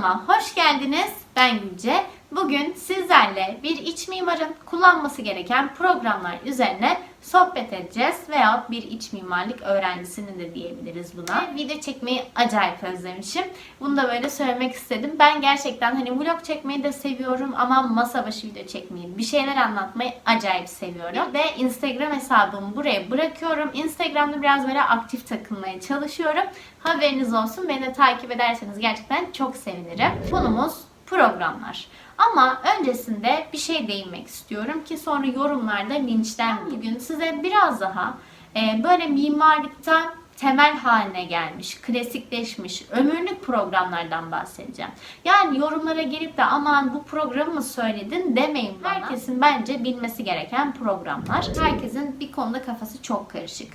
Kanalıma hoş geldiniz. Ben Gülce. Bugün sizlerle bir iç mimarın kullanması gereken programlar üzerine sohbet edeceğiz veya bir iç mimarlık öğrencisinin de diyebiliriz buna. Ve video çekmeyi acayip özlemişim. Bunu da böyle söylemek istedim. Ben gerçekten hani vlog çekmeyi de seviyorum ama masa başı video çekmeyi, bir şeyler anlatmayı acayip seviyorum. De Instagram hesabımı buraya bırakıyorum. Instagram'da biraz böyle aktif takılmaya çalışıyorum. Haberiniz olsun. Beni de takip ederseniz gerçekten çok sevinirim. Konumuz programlar. Ama öncesinde bir şey değinmek istiyorum ki sonra yorumlarda linçlenmeyeyim. Bugün size biraz daha e, böyle mimarlıkta temel haline gelmiş, klasikleşmiş, ömürlük programlardan bahsedeceğim. Yani yorumlara gelip de aman bu programı mı söyledin demeyin bana. Herkesin bence bilmesi gereken programlar. Herkesin bir konuda kafası çok karışık.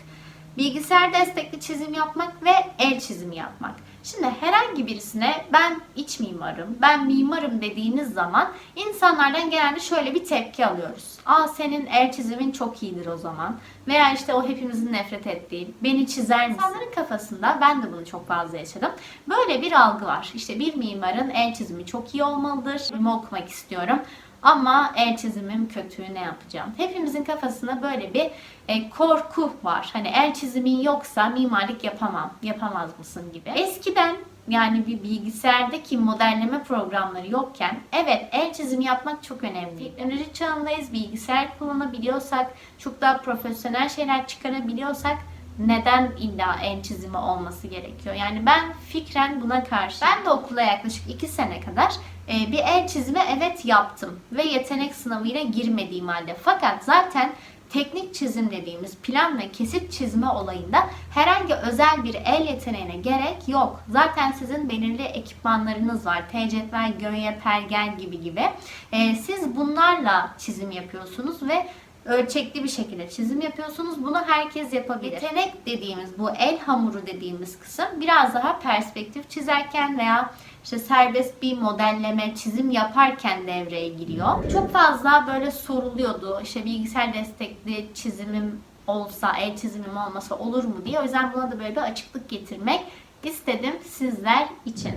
Bilgisayar destekli çizim yapmak ve el çizimi yapmak. Şimdi herhangi birisine ben iç mimarım, ben mimarım dediğiniz zaman insanlardan genelde şöyle bir tepki alıyoruz. Aa senin el çizimin çok iyidir o zaman. Veya işte o hepimizin nefret ettiği, beni çizer misin? İnsanların kafasında, ben de bunu çok fazla yaşadım. Böyle bir algı var. İşte bir mimarın el çizimi çok iyi olmalıdır. Çizimi okumak istiyorum. Ama el çizimim kötü ne yapacağım? Hepimizin kafasında böyle bir e, korku var. Hani el çizimin yoksa mimarlık yapamam, yapamaz mısın gibi. Eskiden yani bir bilgisayardaki modelleme programları yokken evet el çizimi yapmak çok önemli. Teknoloji çağındayız. Bilgisayar kullanabiliyorsak, çok daha profesyonel şeyler çıkarabiliyorsak neden illa el çizimi olması gerekiyor? Yani ben fikren buna karşı. Ben de okula yaklaşık 2 sene kadar bir el çizimi evet yaptım ve yetenek sınavıyla girmediğim halde. Fakat zaten teknik çizim dediğimiz plan ve kesit çizme olayında herhangi özel bir el yeteneğine gerek yok. Zaten sizin belirli ekipmanlarınız var. Tecetvel, gönye, pergel gibi gibi. E, siz bunlarla çizim yapıyorsunuz ve ölçekli bir şekilde çizim yapıyorsunuz. Bunu herkes yapabilir. Yetenek dediğimiz bu el hamuru dediğimiz kısım biraz daha perspektif çizerken veya işte serbest bir modelleme, çizim yaparken devreye giriyor. Çok fazla böyle soruluyordu. İşte bilgisayar destekli çizimim olsa, el çizimim olmasa olur mu diye. O yüzden buna da böyle bir açıklık getirmek istedim sizler için.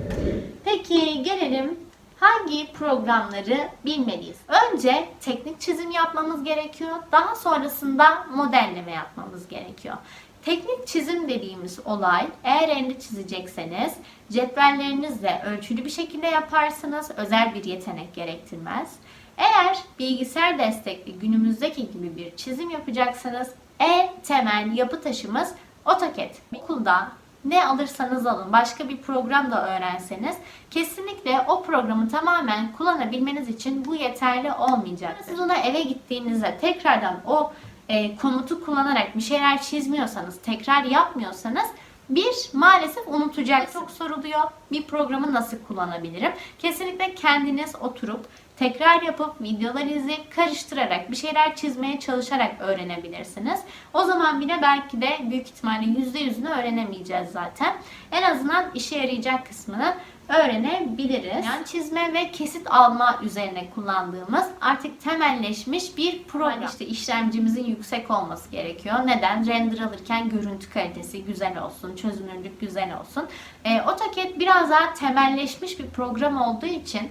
Peki gelelim hangi programları bilmeliyiz? Önce teknik çizim yapmamız gerekiyor. Daha sonrasında modelleme yapmamız gerekiyor. Teknik çizim dediğimiz olay eğer elle çizecekseniz cetvellerinizle ölçülü bir şekilde yaparsınız. Özel bir yetenek gerektirmez. Eğer bilgisayar destekli günümüzdeki gibi bir çizim yapacaksanız en temel yapı taşımız AutoCAD. Okulda ne alırsanız alın, başka bir program da öğrenseniz kesinlikle o programı tamamen kullanabilmeniz için bu yeterli olmayacaktır. Siz ona eve gittiğinizde tekrardan o e, komutu kullanarak bir şeyler çizmiyorsanız, tekrar yapmıyorsanız bir maalesef unutacaksınız. Çok soruluyor. Bir programı nasıl kullanabilirim? Kesinlikle kendiniz oturup tekrar yapıp videolar izleyip karıştırarak bir şeyler çizmeye çalışarak öğrenebilirsiniz. O zaman bile belki de büyük ihtimalle %100'ünü öğrenemeyeceğiz zaten. En azından işe yarayacak kısmını öğrenebiliriz. Yani çizme ve kesit alma üzerine kullandığımız artık temelleşmiş bir program. İşte işlemcimizin yüksek olması gerekiyor. Neden? Render alırken görüntü kalitesi güzel olsun, çözünürlük güzel olsun. E, AutoCAD biraz daha temelleşmiş bir program olduğu için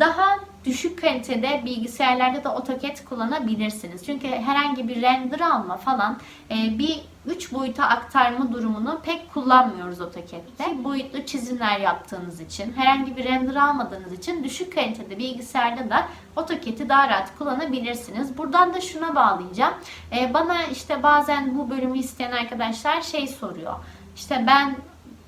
daha düşük kalitede bilgisayarlarda da AutoCAD kullanabilirsiniz. Çünkü herhangi bir render alma falan e, bir 3 boyuta aktarma durumunu pek kullanmıyoruz AutoCAD'de. 2 boyutlu çizimler yaptığınız için, herhangi bir render almadığınız için düşük kalitede bilgisayarda da AutoCAD'i daha rahat kullanabilirsiniz. Buradan da şuna bağlayacağım. E, bana işte bazen bu bölümü isteyen arkadaşlar şey soruyor. İşte ben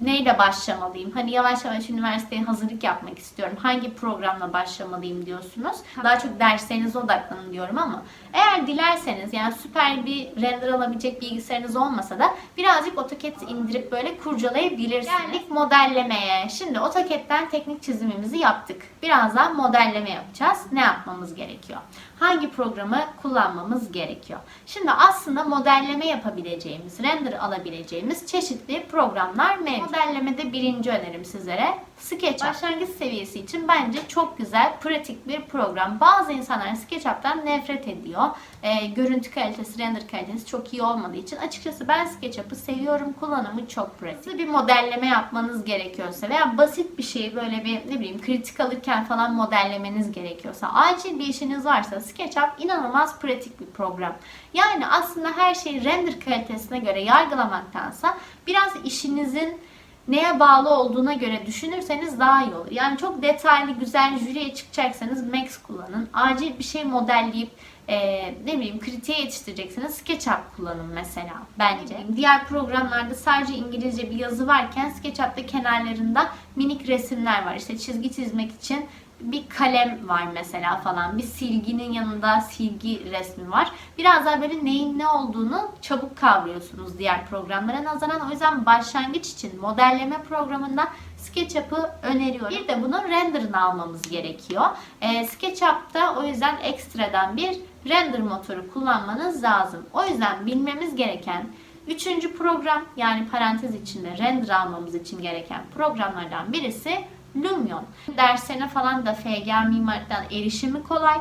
neyle başlamalıyım? Hani yavaş yavaş üniversiteye hazırlık yapmak istiyorum. Hangi programla başlamalıyım diyorsunuz. Daha çok derslerinize odaklanın diyorum ama eğer dilerseniz yani süper bir render alabilecek bilgisayarınız olmasa da birazcık AutoCAD indirip böyle kurcalayabilirsiniz. Geldik modellemeye. Şimdi AutoCAD'den teknik çizimimizi yaptık. Birazdan modelleme yapacağız. Ne yapmamız gerekiyor? Hangi programı kullanmamız gerekiyor? Şimdi aslında modelleme yapabileceğimiz, render alabileceğimiz çeşitli programlar mevcut. Modellemede birinci önerim sizlere SketchUp başlangıç seviyesi için bence çok güzel, pratik bir program. Bazı insanlar SketchUp'tan nefret ediyor. Ee, görüntü kalitesi, render kalitesi çok iyi olmadığı için. Açıkçası ben SketchUp'ı seviyorum. Kullanımı çok pratik. Bir modelleme yapmanız gerekiyorsa veya basit bir şeyi böyle bir ne bileyim kritik alırken falan modellemeniz gerekiyorsa, acil bir işiniz varsa SketchUp inanılmaz pratik bir program. Yani aslında her şeyi render kalitesine göre yargılamaktansa biraz işinizin neye bağlı olduğuna göre düşünürseniz daha iyi olur. Yani çok detaylı, güzel jüriye çıkacaksanız Max kullanın. Acil bir şey modelleyip e, ne bileyim kritiğe yetiştireceksiniz. SketchUp kullanın mesela bence. Diğer programlarda sadece İngilizce bir yazı varken SketchUp'ta kenarlarında minik resimler var. İşte çizgi çizmek için bir kalem var mesela falan. Bir silginin yanında silgi resmi var. Biraz daha böyle neyin ne olduğunu çabuk kavruyorsunuz diğer programlara nazaran. O yüzden başlangıç için modelleme programında SketchUp'ı öneriyorum. Bir de bunun renderını almamız gerekiyor. Ee, SketchUp'ta o yüzden ekstradan bir render motoru kullanmanız lazım. O yüzden bilmemiz gereken üçüncü program yani parantez içinde render almamız için gereken programlardan birisi Lumion. Derslerine falan da FG mimariden erişimi kolay.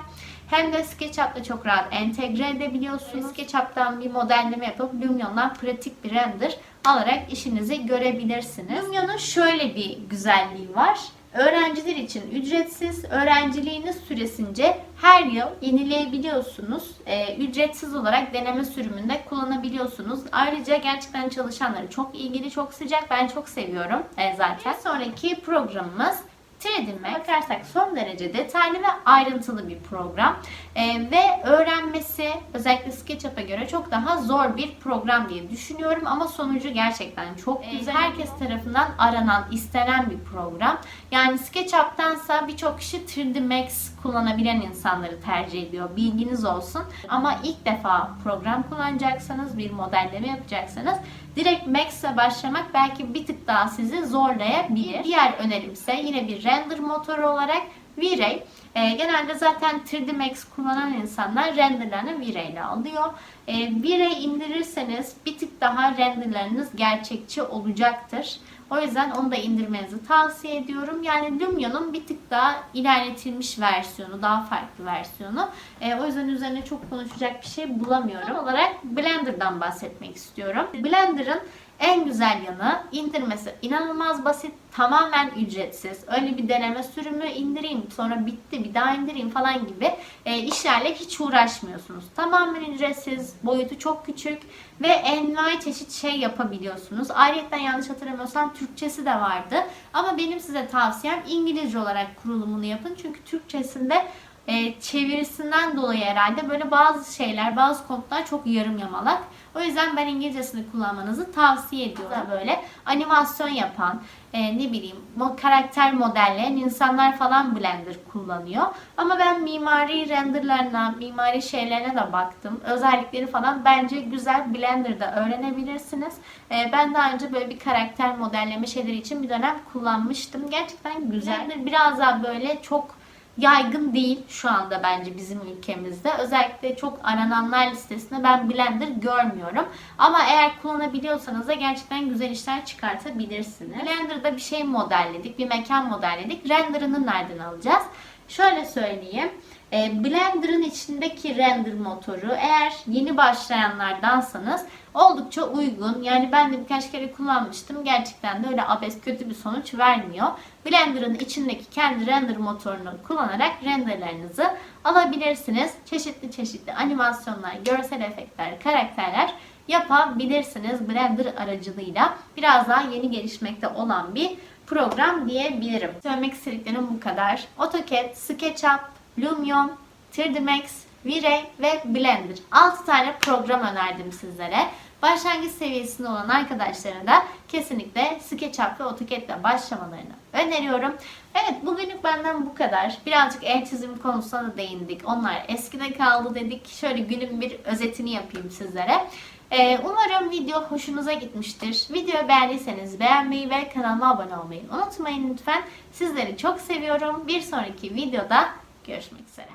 Hem de SketchUp'la çok rahat entegre edebiliyorsunuz. SketchUp'tan bir modelleme yapıp Lumion'dan pratik bir render alarak işinizi görebilirsiniz. Lumion'un şöyle bir güzelliği var. Öğrenciler için ücretsiz, öğrenciliğiniz süresince her yıl yenileyebiliyorsunuz. Ee, ücretsiz olarak deneme sürümünde kullanabiliyorsunuz. Ayrıca gerçekten çalışanları çok ilgili, çok sıcak. Ben çok seviyorum e, zaten. Bir sonraki programımız 3D Max bakarsak son derece detaylı ve ayrıntılı bir program. Ee, ve öğrenmesi özellikle SketchUp'a göre çok daha zor bir program diye düşünüyorum ama sonucu gerçekten çok güzel. Herkes tarafından aranan, istenen bir program. Yani SketchUp'tansa birçok kişi 3D Max kullanabilen insanları tercih ediyor. Bilginiz olsun. Ama ilk defa program kullanacaksanız, bir modelleme yapacaksanız direkt Max'e başlamak belki bir tık daha sizi zorlayabilir. Diğer önerimse yine bir render motoru olarak V-Ray. E, genelde zaten 3D Max kullanan insanlar renderlerini V-Ray ile alıyor. E, V-Ray indirirseniz bir tık daha renderleriniz gerçekçi olacaktır. O yüzden onu da indirmenizi tavsiye ediyorum. Yani Lumion'un bir tık daha ilerletilmiş versiyonu, daha farklı versiyonu. E, o yüzden üzerine çok konuşacak bir şey bulamıyorum. Son olarak Blender'dan bahsetmek istiyorum. Blender'ın en güzel yanı indirmesi inanılmaz basit, tamamen ücretsiz. Öyle bir deneme sürümü indireyim, sonra bitti bir daha indireyim falan gibi e, işlerle hiç uğraşmıyorsunuz. Tamamen ücretsiz, boyutu çok küçük ve envai çeşit şey yapabiliyorsunuz. Ayrıca yanlış hatırlamıyorsam Türkçesi de vardı. Ama benim size tavsiyem İngilizce olarak kurulumunu yapın. Çünkü Türkçesinde e, çevirisinden dolayı herhalde böyle bazı şeyler, bazı komutlar çok yarım yamalak. O yüzden ben İngilizcesini kullanmanızı tavsiye ediyorum. Böyle animasyon yapan, e, ne bileyim karakter modelleyen insanlar falan Blender kullanıyor. Ama ben mimari renderlarına, mimari şeylerine de baktım. Özellikleri falan bence güzel Blender'da öğrenebilirsiniz. E, ben daha önce böyle bir karakter modelleme şeyleri için bir dönem kullanmıştım. Gerçekten güzel. Biraz daha böyle çok yaygın değil şu anda bence bizim ülkemizde. Özellikle çok arananlar listesinde ben Blender görmüyorum. Ama eğer kullanabiliyorsanız da gerçekten güzel işler çıkartabilirsiniz. Blender'da bir şey modelledik, bir mekan modelledik. Render'ını nereden alacağız? Şöyle söyleyeyim. E, Blender'ın içindeki render motoru eğer yeni başlayanlardansanız oldukça uygun. Yani ben de birkaç kere kullanmıştım. Gerçekten de öyle abes kötü bir sonuç vermiyor. Blender'ın içindeki kendi render motorunu kullanarak renderlerinizi alabilirsiniz. Çeşitli çeşitli animasyonlar, görsel efektler, karakterler yapabilirsiniz Blender aracılığıyla. Biraz daha yeni gelişmekte olan bir program diyebilirim. Söylemek istediklerim bu kadar. AutoCAD, SketchUp, Lumion, 3D Max, V-Ray ve Blender. 6 tane program önerdim sizlere. Başlangıç seviyesinde olan arkadaşlara da kesinlikle SketchUp ve AutoCAD ile başlamalarını öneriyorum. Evet bugünlük benden bu kadar. Birazcık el çizimi konusuna da değindik. Onlar eskide kaldı dedik. Şöyle günün bir özetini yapayım sizlere. Ee, umarım video hoşunuza gitmiştir. Videoyu beğendiyseniz beğenmeyi ve kanalıma abone olmayı unutmayın lütfen. Sizleri çok seviyorum. Bir sonraki videoda görüşmek üzere.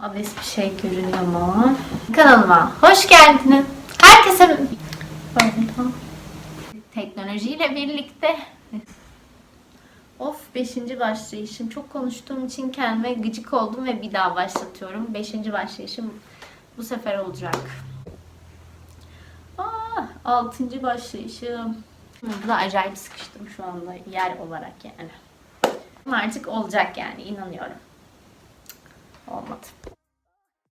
Abes bir şey görünüyor mu? Kanalıma hoş geldiniz. Herkese... Teknolojiyle birlikte Of 5. başlayışım. Çok konuştuğum için kendime gıcık oldum ve bir daha başlatıyorum. 5. başlayışım bu sefer olacak. Aa, 6. başlayışım. Burada acayip sıkıştım şu anda yer olarak yani. Ama Artık olacak yani inanıyorum. Olmadı.